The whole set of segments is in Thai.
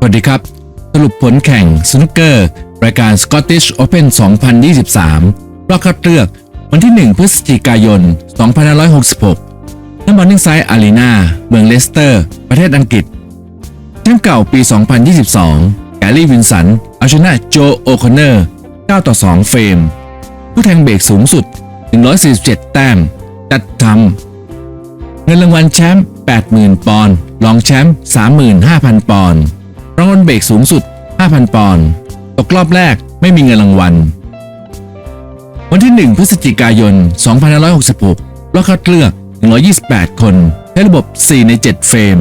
สวัสดีครับ สรุปผลแข่งสนุกเกอร์รายการ Scottish Open 2023 รอบคัดเลือกวันที่ 1 พฤศจิกายน 2566ณบอลนิงไซด์อารีนาเมืองเลสเตอร์ ประเทศอังกฤษแชมป์เก่าปี 2022 แกลลี่วินสัน เอาชนะโจโอคอนเนอร์ 9 ต่อ 2 เฟรม ผู้แทงเบรกสูงสุด 147 แต้ม จัดทำเงินรางวัลแชมป์ 80,000 ปอนด์รองแชมป์ 35,000 ปอนด์ รางวัลเบรกสูงสุด 5,000 ปอนด์ตกรอบแรกไม่มีเงินรางวัล วันที่ 1 พฤศจิกายน 2566 รอบคัดเลือก 128 คนใช้ระบบ 4 ใน 7 เฟรม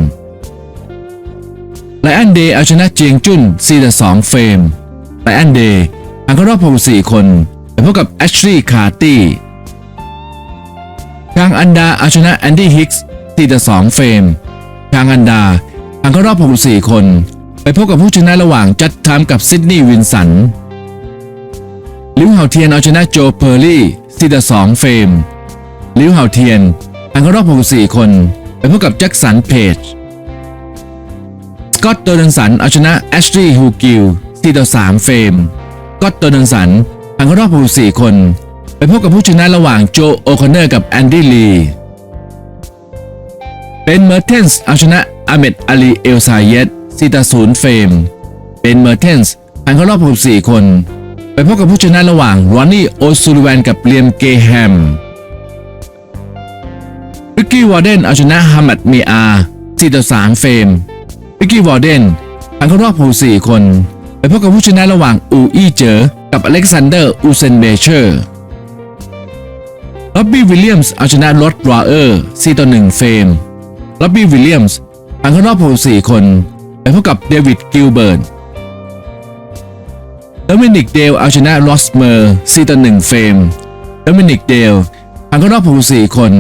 ไลอันเดย์เอาชนะเจียงจุ้น4ต่อ2เฟรมไลอันเดย์ผ่านเข้ารอบ64 คนไปพบกับแอชลีย์คาร์ตี้ทางอันดาเอาชนะแอนดี้ฮิกส์4ต่อ2เฟรมทางอันดาผ่านเข้ารอบ64 คน ไปพบกับผู้ชนะระหว่างจัดทามกับซิดนีย์วินสัน ลิวเฮาเทียนเอาชนะโจเพอร์ลี่4ต่อ2เฟรมลิวเฮาเทียนผ่านเข้ารอบ 64 คน ไปพบกับแจ็คสันเพจ สกอตโดนันสันเอาชนะแอชลีย์ฮูกิล4ต่อ3เฟรมสกอตโดนันสันผ่านเข้ารอบ 64 คน ไปพบกับผู้ชนะระหว่างโจโอคอนเนอร์กับแอนดี้ลีเป็นเมอร์เทนส์เอาชนะอาเมดอาลีเอลซาเยต 4ต่อ0เฟม เป็นเมอร์เทนส์ผ่านเข้ารอบ 64 คน ไปพบกับผู้ชนะระหว่างรอนนี่โอซูลิแวนกับเลียมเกแฮมริกกี้วอร์เดนเอาชนะฮัมมัดมีอา4ต่อ3เฟม วิกกี้วอร์เดนผ่านเข้ารอบ 64 คน ไปพบกับผู้ชนะระหว่างอูอี้เจอกับอเล็กซานเดอร์อูเซนเบเชอร์ล็อบบี้วิลเลียมส์เอาชนะลอตรอเออร์4ต่อ1เฟมล็อบบี้วิลเลียมส์ผ่านเข้ารอบ 64 คน พบกับเดวิดกิลเบิร์ตโดมินิกเดลเอาชนะลอสเมอร์4ต่อ1เฟรมโดมินิกเดลผ่านเข้ารอบ64คน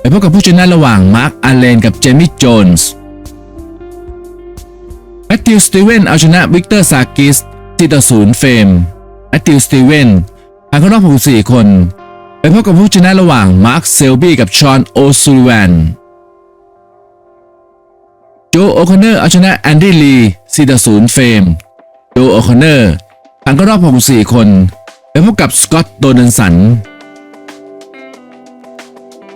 ไปพบกับผู้ชนะระหว่างมาร์คอาเลนกับเจมี่โจนส์แมตติวสตีเวนเอาชนะวิกเตอร์ซากิส4ต่อ0เฟรมแมตติวสตีเวนผ่านเข้ารอบ64คน ไปพบกับผู้ชนะระหว่างมาร์คเซลบี้กับชอนโอซูลแวน โจโอคอนเนอร์เอาชนะแอนดี้ลี4ต่อ0เฟรมโจโอคอนเนอร์ผ่านเข้ารอบ 64 คนไปพบกับสกอตโดนันสัน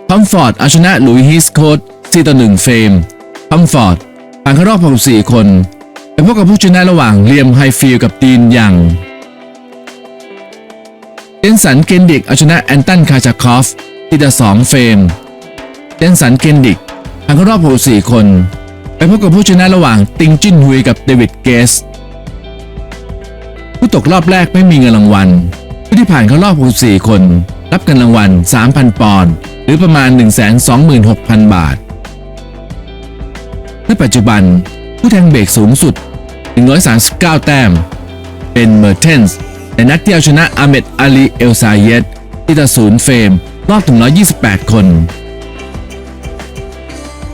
ทอมฟอร์ดเอาชนะหลุยส์ฮิสโคด4ต่อ1เฟรมทอมฟอร์ดผ่านเข้ารอบ 64 คนไปพบกับผู้ชนะระหว่างเลียมไฮฟิลกับดีนยังเจนสันเกนดิกเอาชนะแอนตันคาชาคอฟที่ต่อ2เฟรมเจนสันเกนดิกผ่านเข้ารอบ 64 คน พบกับผู้ชนะระหว่างติงจินฮุยกับเดวิดเกส ผู้ตกรอบแรกไม่มีเงินรางวัล ผู้ที่ผ่านเข้ารอบ 64 คน รับเงินรางวัล 3,000 ปอนด์หรือประมาณ 126,000 บาท ในปัจจุบัน ผู้แทงเบรกสูงสุด 139 แต้ม เป็นเมอร์เทนส์ในนัดที่เอาชนะอาเมดอาลีเอลซาเยตที่ต่อศูนย์เฟรมรอบถึง128 คน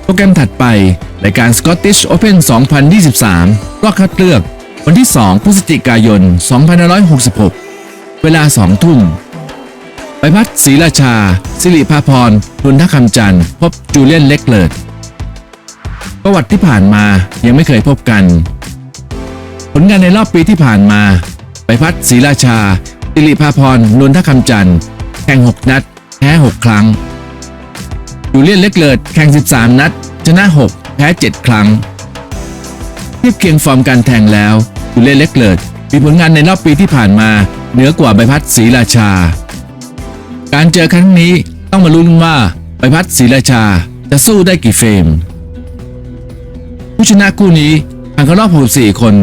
โปรแกรมถัดไปรายการ Scottish Open 2023 รอบคัดเลือก วันที่ 2 พฤศจิกายน 2566 เวลา 2 ทุ่มไปพัดศรีราชา สิริภาพรนุนทคำจันทร์ พบจูเลียนเล็กเลิดประวัติที่ผ่านมายังไม่เคยพบกัน ผลงานในรอบปีที่ผ่านมาไปพัดศรีราชา สิริภาพรนนทคำจันทร์ แข่ง 6 นัด แพ้ 6 ครั้ง ยูเลียนเล็กเลิดแข่ง 13 นัด ชนะ 6 แพ้ 7 ครั้ง เทียบเคียงฟอร์มการแทงแล้วยูเลียนเล็กเลิดมีผลงานในรอบปีที่ผ่านมาเหนือกว่าใบพัดศรีราชา การเจอครั้งนี้ต้องมาลุ้นว่าใบพัดศรีราชาจะสู้ได้กี่เฟรม ผู้ชนะคู่นี้ผ่านเข้ารอบ 64 คน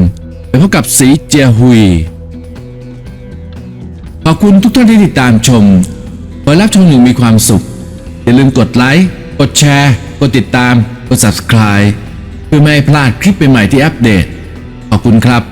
ไปพบกับสีเจียฮุย ขอบคุณทุกท่านที่ติดตามชมขอให้รับชมอย่างมีความสุข อย่าลืมกดไลค์ กดแชร์ กดติดตาม กด subscribe เพื่อไม่ให้พลาดคลิปใหม่ๆที่อัปเดต ขอบคุณครับ